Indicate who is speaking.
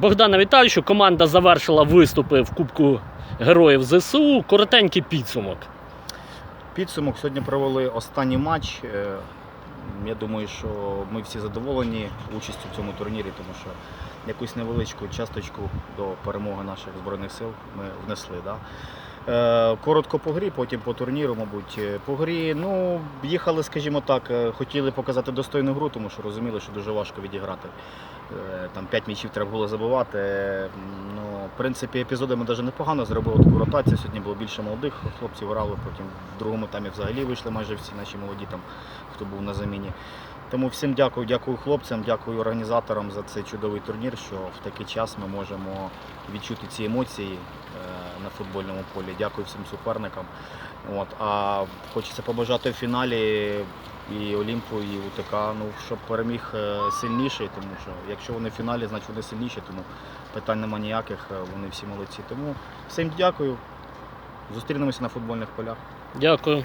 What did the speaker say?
Speaker 1: Богдана Віталійовичу, команда завершила виступи в Кубку Героїв ЗСУ. Коротенький підсумок.
Speaker 2: Підсумок сьогодні провели останній матч. Е, Я думаю, що ми всі задоволені участю в цьому турнірі, тому що якусь невеличку часточку до перемоги наших збройних сил ми внесли. Да? Е, Коротко по грі, потім по турніру, мабуть. Е, По грі, ну, їхали, скажімо так, е, хотіли показати достойну гру, тому що розуміли, що дуже важко відіграти. Там 5 м'ячів треба було забивати. Е, Ну, в принципі, епізодами навіть непогано зробили таку ротацію. Сьогодні було більше молодих хлопців грали, потім в другому таймі взагалі вийшли майже всі наші молоді, там, хто був на заміні. Тому всім дякую, дякую хлопцям, дякую організаторам за цей чудовий турнір, що в такий час ми можемо відчути ці емоції е, на футбольному полі. Дякую всім суперникам. От, а хочеться побажати в фіналі і Олімпу, і УТК, ну, щоб переміг е, сильніший, тому що якщо вони в фіналі, значить вони сильніші, тому питань нема ніяких, е, вони всі молодці. Тому всім дякую. Зустрінемося на футбольних полях.
Speaker 1: Дякую.